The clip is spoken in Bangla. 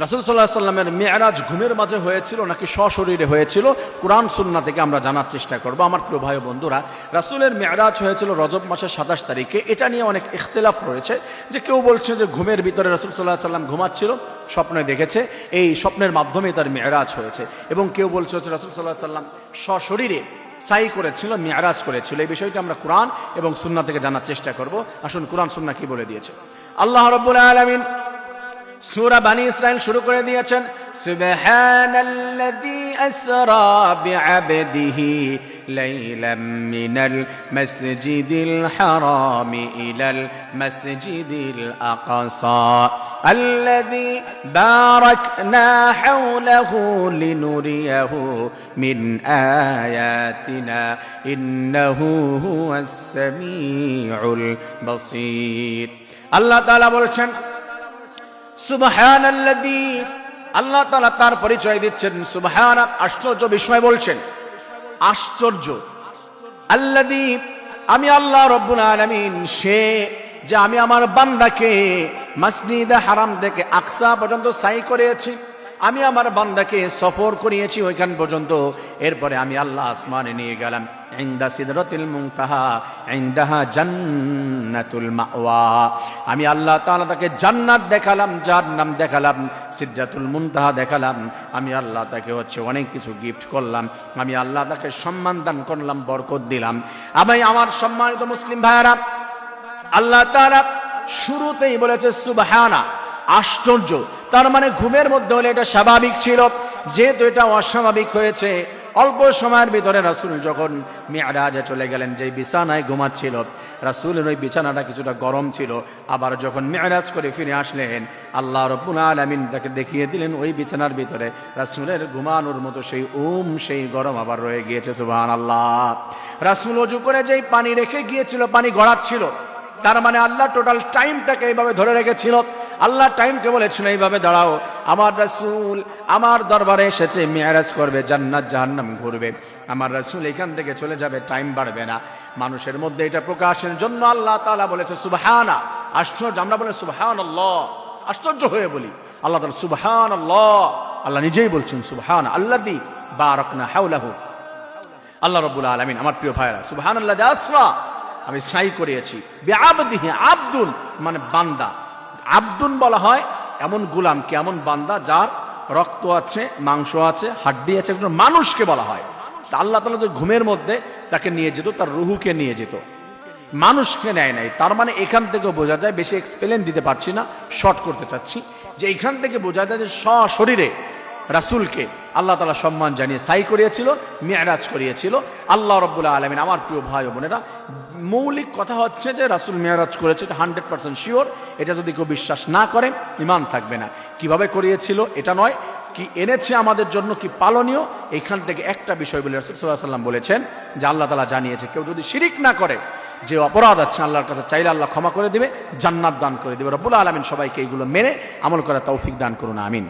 রাসুল সাল্লাহ সাল্লামের মেয়ারাজ ঘুমের মাঝে হয়েছিল, নাকি সশরীরে হয়েছিল? কোরআন সুন্না থেকে আমরা জানার চেষ্টা করব। আমার প্রিয় ভাই বন্ধুরা, রাসুলের মেয়ারাজ হয়েছিল রজব মাসের সাতাশ তারিখে। এটা নিয়ে অনেক ইখতলাফ রয়েছে যে কেউ বলছে যে ঘুমের ভিতরে রাসুল সাল্লাহ সাল্লাম ঘুমাচ্ছিল, স্বপ্নে দেখেছে, এই স্বপ্নের মাধ্যমে তার মেয়ারাজ হয়েছে। এবং কেউ বলছে হচ্ছে রাসুল সাল্লাহ সাল্লাম সশরীরে সাই করেছিল মেয়ারাজ করেছিল। এই বিষয়টা আমরা কোরআন এবং সুন্না থেকে জানার চেষ্টা করব। আসুন কোরআন সুন্না কি বলে দিয়েছে? আল্লাহ রব্বুল আলমিন সূরা বানি ইসরাইল শুরু করে দিয়েছেন সুবহানাল্লাযী আসরা বিআবদিহি লাইলাম মিনাল মাসজিদিল হারামি ইলাল মাসজিদিল আকসা الذي باركنا حوله لنريه من آياتنا إنه هو السميع البصير الله تعالى বলছেন সুবহান আল্লাহ তালা তার পরিচয় দিচ্ছেন, সুবহান, আশ্চর্য বিষয় বলছেন। আশ্চর্য। আল্লাদি আমি আল্লাহ রব্বুল আলমিন, সে যে আমি আমার বান্দাকে মাসজিদ হারাম থেকে আকসা পর্যন্ত সাই করিয়েছি আমি আমার বান্দাকে সফর করিয়েছি ওইখান পর্যন্ত। এরপরে আমি আল্লাহ আসমানে নিয়ে গেলাম। ইন্দা সিদরতিল মুনতাহা, ইন্দাহা জান্নাতুল মাওয়া। আমি আল্লাহ তাআলা তাকে জান্নাত দেখালাম, যার নাম দেখালাম, সিদরাতুল মুনতাহা দেখালাম। আমি আল্লাহ তাকে হচ্ছে অনেক কিছু গিফট করলাম। আমি আল্লাহ তাকে সম্মান দান করলাম, বরকত দিলাম। আমি আমার সম্মানিত মুসলিম ভাইয়ারা, আল্লাহ তাআলা শুরুতেই বলেছে, সুবহানা, আশ্চর্য। তার মানে ঘুমের মধ্যে হলে এটা স্বাভাবিক ছিল। যেহেতু এটা অস্বাভাবিক হয়েছে, অল্প সময়ের ভিতরে রাসুল যখন মেয়ারাজে চলে গেলেন যে বিছানায় ঘুমাচ্ছিল, রাসুলের ওই বিছানাটা কিছুটা গরম ছিল। আবার যখন মেয়ারাজ করে ফিরে আসলেন, আল্লাহ রব্বুল আলমিন তাকে দেখিয়ে দিলেন, ওই বিছানার ভিতরে রাসুলের ঘুমানোর মতো সেই উম, সেই গরম আবার রয়ে গিয়েছে সুবাহ আল্লাহ রাসুল অজু করে যেই পানি রেখে গিয়েছিল, পানি গড়াচ্ছিল। তার মানে আল্লাহ টোটাল টাইমটাকে এইভাবে ধরে রেখেছিল। আল্লাহ টাইমকে বলেছিল এইভাবে দাঁড়াও। আমার রাসূল, আমার দরবারে এসেছে, মেয়ারাজ করবে, জান্নাত, জাহান্নাম ঘুরবে। আমার রাসূল এখান থেকে চলে যাবে টাইম বাড়বে না। মানুষের মধ্যে এটা প্রকাশের জন্য আল্লাহ তালা বলেছে, সুবহানা। আশ্চর্য, আমরা বলে সুবহান আশ্চর্য হয়ে বলি, আল্লাহ তাআলা সুবহান আল্লাহ নিজেই বলছেন, সুবহান আল্লাদি বারাকনা হাওলাহু। আল্লাহ রব্বুল আলমিন, আমার প্রিয় ভাইরা সুবহান আল্লাহ আসরা। আমি সাই করিয়েছি। আব্দুল মানে বান্দা। আব্দুল বলা হয়, এমন গুলামকে, এমন বান্দা যার রক্ত আছে, মাংস আছে, হাড্ডি আছে একজন মানুষকে বলা হয়। তা আল্লাহ তালা যে ঘুমের মধ্যে তাকে নিয়ে যেত, তার রুহুকে নিয়ে যেত। মানুষকে নেয় নাই। তার মানে এখান থেকে বোঝা যায়, বেশি এক্সপ্লেন দিতে পারছি না শর্ট করতে চাচ্ছি, যে এখান থেকে বোঝা যায় যে সশরীরে রাসুলকে আল্লাহ তালা সম্মান জানিয়ে সাই করিয়েছিল, মেয়ারাজ করিয়েছিল। আল্লাহ রব্বুল্লাহ আলমিন, আমার প্রিয় ভাই বোনেরা মৌলিক কথা হচ্ছে যে রাসুল মেয়ারাজ করেছে, এটা হান্ড্রেড পার্সেন্ট শিওর। এটা যদি কেউ বিশ্বাস না করে, ইমান থাকবে না। কীভাবে করিয়েছিল, এটা নয়। কি এনেছে আমাদের জন্য, কি পালনীয়, এইখান থেকে একটা বিষয় বলে রাসুল সাল্লাহ সাল্লাম বলেছেন, যে আল্লাহ তালা জানিয়েছে, কেউ যদি শিরিক না করে, যে অপরাধ আছে আল্লাহর কাছে, চাইলে আল্লাহ ক্ষমা করে দেবে, জান্নাত দান করে দেবে। রব্বুল আলমিন সবাইকে এইগুলো মেনে আমল করা তৌফিক দান করুন, আমিন।